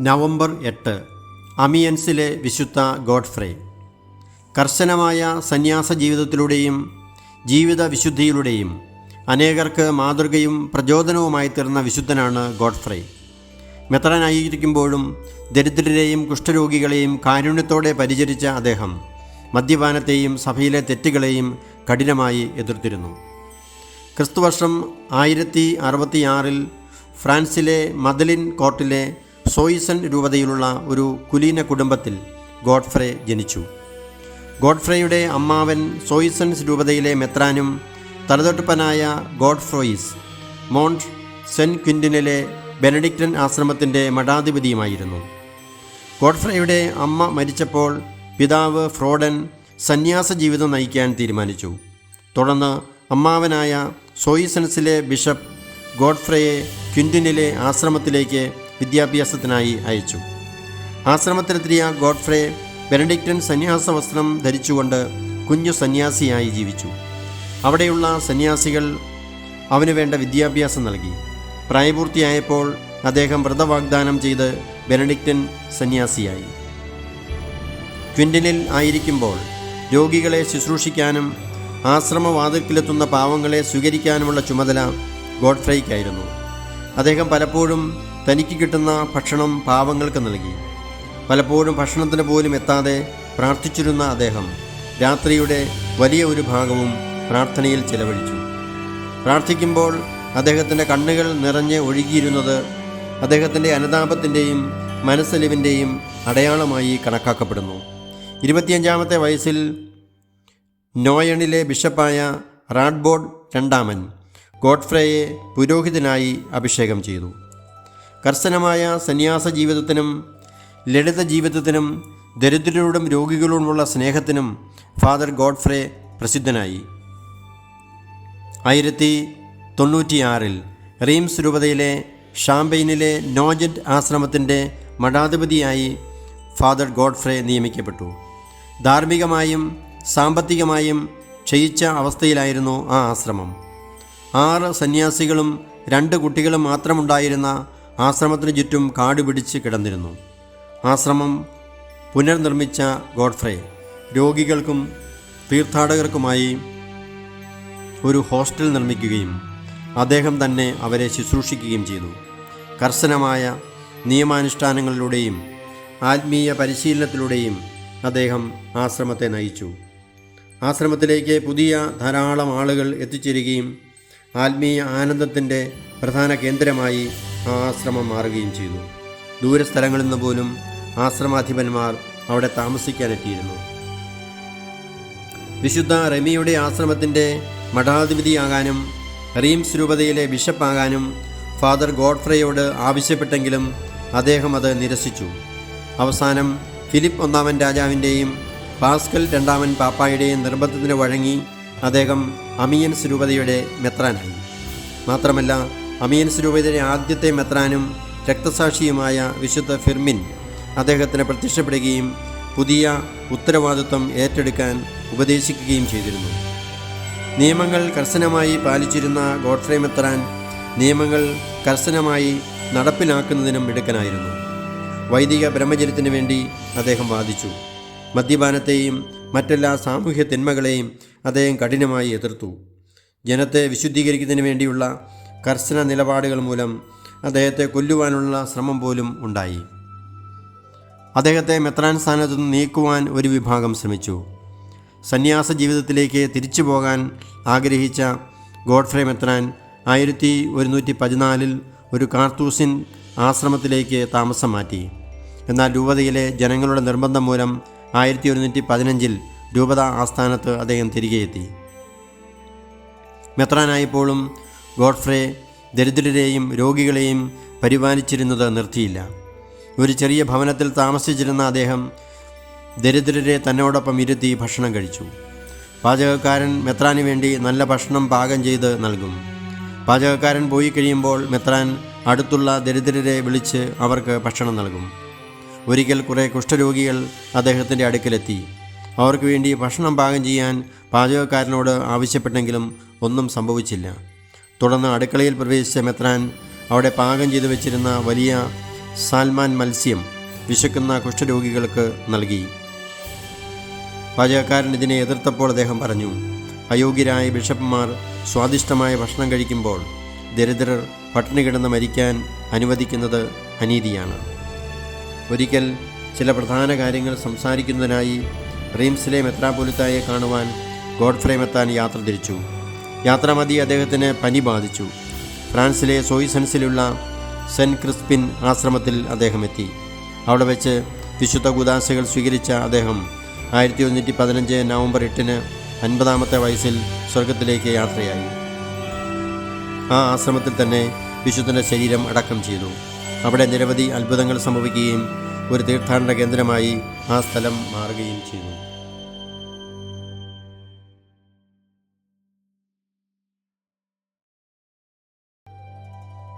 November എട്ട് അമിയൻസിലെ വിശുദ്ധ Godfrey. കർശനമായ സന്യാസ ജീവിതത്തിലൂടെയും ജീവിത വിശുദ്ധിയിലൂടെയും അനേകർക്ക് മാതൃകയും പ്രചോദനവുമായി തീർന്ന വിശുദ്ധനാണ് ഗോഡ്ഫ്രേ. മെത്രനായിരിക്കുമ്പോഴും ദരിദ്രരെയും കുഷ്ഠരോഗികളെയും കാരുണ്യത്തോടെ പരിചരിച്ച അദ്ദേഹം മദ്യപാനത്തെയും സഭയിലെ തെറ്റുകളെയും കഠിനമായി എതിർത്തിരുന്നു. ക്രിസ്തുവർഷം ആയിരത്തി അറുപത്തിയാറിൽ ഫ്രാൻസിലെ മദലിൻ കോർട്ടിലെ സോയിസൺ രൂപതയിലുള്ള ഒരു കുലീന കുടുംബത്തിൽ ഗോഡ്ഫ്രേ ജനിച്ചു. ഗോഡ്ഫ്രേയുടെ അമ്മാവൻ സോയിസൺസ് രൂപതയിലെ മെത്രാനും തലതൊട്ടുപ്പനായ ഗോഡ്ഫ്രോയിസ് മോണ്ട് സെന്റ് ക്വിന്റിനിലെ ബെനഡിക്റ്റൻ ആശ്രമത്തിന്റെ മഠാധിപതിയുമായിരുന്നു. ഗോഡ്ഫ്രേയുടെ അമ്മ മരിച്ചപ്പോൾ പിതാവ് ഫ്രോഡൻ സന്യാസ ജീവിതം നയിക്കാൻ തീരുമാനിച്ചു. തുടർന്ന് അമ്മാവനായ സോയിസൻസിലെ ബിഷപ്പ് ഗോഡ്ഫ്രയെ ക്വിന്റിനിലെ ആശ്രമത്തിലേക്ക് വിദ്യാഭ്യാസത്തിനായി അയച്ചു. ആശ്രമത്തിലെത്തിയ ഗോഡ്ഫ്രേ ബെനഡിക്റ്റൻ സന്യാസ വസ്ത്രം ധരിച്ചുകൊണ്ട് കുഞ്ഞു സന്യാസിയായി ജീവിച്ചു. അവിടെയുള്ള സന്യാസികൾ അവന് വേണ്ട വിദ്യാഭ്യാസം നൽകി. പ്രായപൂർത്തിയായപ്പോൾ അദ്ദേഹം വ്രതവാഗ്ദാനം ചെയ്ത് ബെനഡിക്റ്റൻ സന്യാസിയായി. ക്വിൻഡനിൽ ആയിരിക്കുമ്പോൾ രോഗികളെ ശുശ്രൂഷിക്കാനും ആശ്രമവാതിൽക്കിലെത്തുന്ന പാവങ്ങളെ സ്വീകരിക്കാനുമുള്ള ചുമതല ഗോഡ്ഫ്രൈക്കായിരുന്നു അദ്ദേഹം പലപ്പോഴും തനിക്ക് കിട്ടുന്ന ഭക്ഷണം പാവങ്ങൾക്ക് നൽകി. പലപ്പോഴും ഭക്ഷണത്തിന് പോലും എത്താതെ പ്രാർത്ഥിച്ചിരുന്ന അദ്ദേഹം രാത്രിയുടെ വലിയ ഒരു ഭാഗവും പ്രാർത്ഥനയിൽ ചിലവഴിച്ചു. പ്രാർത്ഥിക്കുമ്പോൾ അദ്ദേഹത്തിന്റെ കണ്ണുകൾ നിറഞ്ഞ് ഒഴുകിയിരുന്നത് അദ്ദേഹത്തിന്റെ അനുതാപത്തിന്റെയും മനസ്സലിവിന്റെയും അടയാളമായി കണക്കാക്കപ്പെടുന്നു. ഇരുപത്തിയഞ്ചാമത്തെ വയസ്സിൽ നോയണിലെ ബിഷപ്പായ റാഡ്ബോർഡ് രണ്ടാമൻ ഗോഡ്ഫ്രയെ പുരോഹിതനായി അഭിഷേകം ചെയ്തു. കർശനമായ സന്യാസ ജീവിതത്തിനും ലളിത ജീവിതത്തിനും ദരിദ്രരോടും രോഗികളോടുമുള്ള സ്നേഹത്തിനും ഫാദർ ഗോഡ്ഫ്രേ പ്രസിദ്ധനായി. ആയിരത്തി തൊണ്ണൂറ്റിയാറിൽ റീംസ് രൂപതയിലെ ഷാംപെയിനിലെ നോജന്റ് ആശ്രമത്തിന്റെ മഠാധിപതിയായി ഫാദർ ഗോഡ്ഫ്രേ നിയമിക്കപ്പെട്ടു. ധാർമ്മികമായും സാമ്പത്തികമായും ക്ഷയിച്ച അവസ്ഥയിലായിരുന്നു ആ ആശ്രമം. ആറ് സന്യാസികളും രണ്ട് കുട്ടികളും മാത്രമുണ്ടായിരുന്ന ആശ്രമത്തിന് ചുറ്റും കാട് പിടിച്ച് കിടന്നിരുന്നു. ആശ്രമം പുനർനിർമ്മിച്ച ഗോഡ്ഫ്രേ രോഗികൾക്കും തീർത്ഥാടകർക്കുമായി ഒരു ഹോസ്റ്റൽ നിർമ്മിക്കുകയും അദ്ദേഹം തന്നെ അവരെ ശുശ്രൂഷിക്കുകയും ചെയ്തു. കർശനമായ നിയമാനുഷ്ഠാനങ്ങളിലൂടെയും ആത്മീയ പരിശീലനത്തിലൂടെയും അദ്ദേഹം ആശ്രമത്തെ നയിച്ചു. ആശ്രമത്തിലേക്ക് പുതിയ ധാരാളം ആളുകൾ എത്തിച്ചേരുകയും ആത്മീയ ആനന്ദത്തിന്റെ പ്രധാന കേന്ദ്രമായി ആ ആശ്രമം മാറുകയും ചെയ്തു. ദൂരസ്ഥലങ്ങളിൽ നിന്ന് പോലും ആശ്രമാധിപന്മാർ അവിടെ താമസിക്കാനെത്തിയിരുന്നു. വിശുദ്ധ റെമിയുടെ ആശ്രമത്തിന്റെ മഠാധിപതിയാകാനും റീംസ് രൂപതയിലെ ബിഷപ്പാകാനും ഫാദർ ഗോഡ്ഫ്രയോട് ആവശ്യപ്പെട്ടെങ്കിലും അദ്ദേഹം അത് നിരസിച്ചു. അവസാനം ഫിലിപ്പ് ഒന്നാമൻ രാജാവിന്റെയും പാസ്കൽ രണ്ടാമൻ പാപ്പായുടെയും നിർബന്ധത്തിന് വഴങ്ങി അദ്ദേഹം അമിയൻസ് രൂപതയുടെ മെത്രാനായി. മാത്രമല്ല അമിയൻസ് സ്വരൂപതയുടെ ആദ്യത്തെ മെത്രാനും രക്തസാക്ഷിയുമായ വിശുദ്ധ ഫിർമിൻ അദ്ദേഹത്തിന് പ്രത്യക്ഷപ്പെടുകയും പുതിയ ഉത്തരവാദിത്വം ഏറ്റെടുക്കാൻ ഉപദേശിക്കുകയും ചെയ്തിരുന്നു. നിയമങ്ങൾ കർശനമായി പാലിച്ചിരുന്ന ഗോഡ്ഫ്രെ മെത്രാൻ നിയമങ്ങൾ കർശനമായി നടപ്പിലാക്കുന്നതിനും മിടുക്കനായിരുന്നു. വൈദിക ബ്രഹ്മചര്യത്തിന് വേണ്ടി അദ്ദേഹം വാദിച്ചു. മദ്യപാനത്തെയും മറ്റെല്ലാ സാമൂഹ്യ തിന്മകളെയും അദ്ദേഹം കഠിനമായി എതിർത്തു. ജനത്തെ വിശുദ്ധീകരിക്കുന്നതിന് വേണ്ടിയുള്ള കർശന നിലപാടുകൾ മൂലം അദ്ദേഹത്തെ കൊല്ലുവാനുള്ള ശ്രമം പോലും ഉണ്ടായി. അദ്ദേഹത്തെ മെത്രാൻ സ്ഥാനത്തു നിന്ന് നീക്കുവാൻ ഒരു വിഭാഗം ശ്രമിച്ചു. സന്യാസ ജീവിതത്തിലേക്ക് തിരിച്ചു പോകാൻ ആഗ്രഹിച്ച ഗോഡ്ഫ്രേ മെത്രാൻ ആയിരത്തി ഒരുന്നൂറ്റി പതിനാലിൽ ഒരു കാർത്തൂസിൻ ആശ്രമത്തിലേക്ക് താമസം മാറ്റി. എന്നാൽ രൂപതയിലെ ജനങ്ങളുടെ നിർബന്ധം മൂലം ആയിരത്തി ഒരുന്നൂറ്റി പതിനഞ്ചിൽ രൂപത ആസ്ഥാനത്ത് അദ്ദേഹം തിരികെ എത്തി മെത്രാനായപ്പോഴും ഗോഡ്ഫ്രേ ദരിദ്രരെയും രോഗികളെയും പരിപാലിച്ചിരുന്നത് നിർത്തിയില്ല. ഒരു ചെറിയ ഭവനത്തിൽ താമസിച്ചിരുന്ന അദ്ദേഹം ദരിദ്രരെ തന്നോടൊപ്പം ഇരുത്തി ഭക്ഷണം കഴിച്ചു. പാചകക്കാരൻ മെത്രാന് വേണ്ടി നല്ല ഭക്ഷണം പാകം ചെയ്ത് നൽകും. പാചകക്കാരൻ പോയി കഴിയുമ്പോൾ മെത്രാൻ അടുത്തുള്ള ദരിദ്രരെ വിളിച്ച് അവർക്ക് ഭക്ഷണം നൽകും. ഒരിക്കൽ കുറേ കുഷ്ഠരോഗികൾ അദ്ദേഹത്തിന്റെ അടുക്കലെത്തി. അവർക്ക് വേണ്ടി ഭക്ഷണം പാകം ചെയ്യാൻ പാചകക്കാരനോട് ആവശ്യപ്പെട്ടെങ്കിലും ഒന്നും സംഭവിച്ചില്ല. തുടർന്ന് അടുക്കളയിൽ പ്രവേശിച്ച മെത്രാൻ അവിടെ പാകം ചെയ്തു വെച്ചിരുന്ന വലിയ സാൽമാൻ മത്സ്യം വിശക്കുന്ന കുഷ്ഠരോഗികൾക്ക് നൽകി. പാചകക്കാരൻ ഇതിനെ എതിർത്തപ്പോൾ അദ്ദേഹം പറഞ്ഞു അയോഗ്യരായ ബിഷപ്പുമാർ സ്വാദിഷ്ടമായ ഭക്ഷണം കഴിക്കുമ്പോൾ ദരിദ്രർ പട്ടിണി കിടന്ന് മരിക്കാൻ അനുവദിക്കുന്നത് അനീതിയാണ്. ഒരിക്കൽ ചില പ്രധാന കാര്യങ്ങൾ സംസാരിക്കുന്നതിനായി റീംസിലെ മെത്രാപൊലിത്തായെ കാണുവാൻ ഗോഡ്ഫ്രെ മെത്താൻ യാത്ര തിരിച്ചു. യാത്രാമതി അദ്ദേഹത്തിന് പനി ബാധിച്ചു. ഫ്രാൻസിലെ സോയിസൻസിലുള്ള സെന്റ് ക്രിസ്പിൻ ആശ്രമത്തിൽ അദ്ദേഹം എത്തി. അവിടെ വെച്ച് വിശുദ്ധ കുദാശകൾ സ്വീകരിച്ച അദ്ദേഹം ആയിരത്തി ഒരുന്നൂറ്റി പതിനഞ്ച് നവംബർ എട്ടിന് അൻപതാമത്തെ വയസ്സിൽ സ്വർഗത്തിലേക്ക് യാത്രയായി. ആ ആശ്രമത്തിൽ തന്നെ വിശുദ്ധന്റെ ശരീരം അടക്കം ചെയ്തു. അവിടെ നിരവധി അത്ഭുതങ്ങൾ സംഭവിക്കുകയും ഒരു തീർത്ഥാടന കേന്ദ്രമായി ആ സ്ഥലം മാറുകയും ചെയ്തു.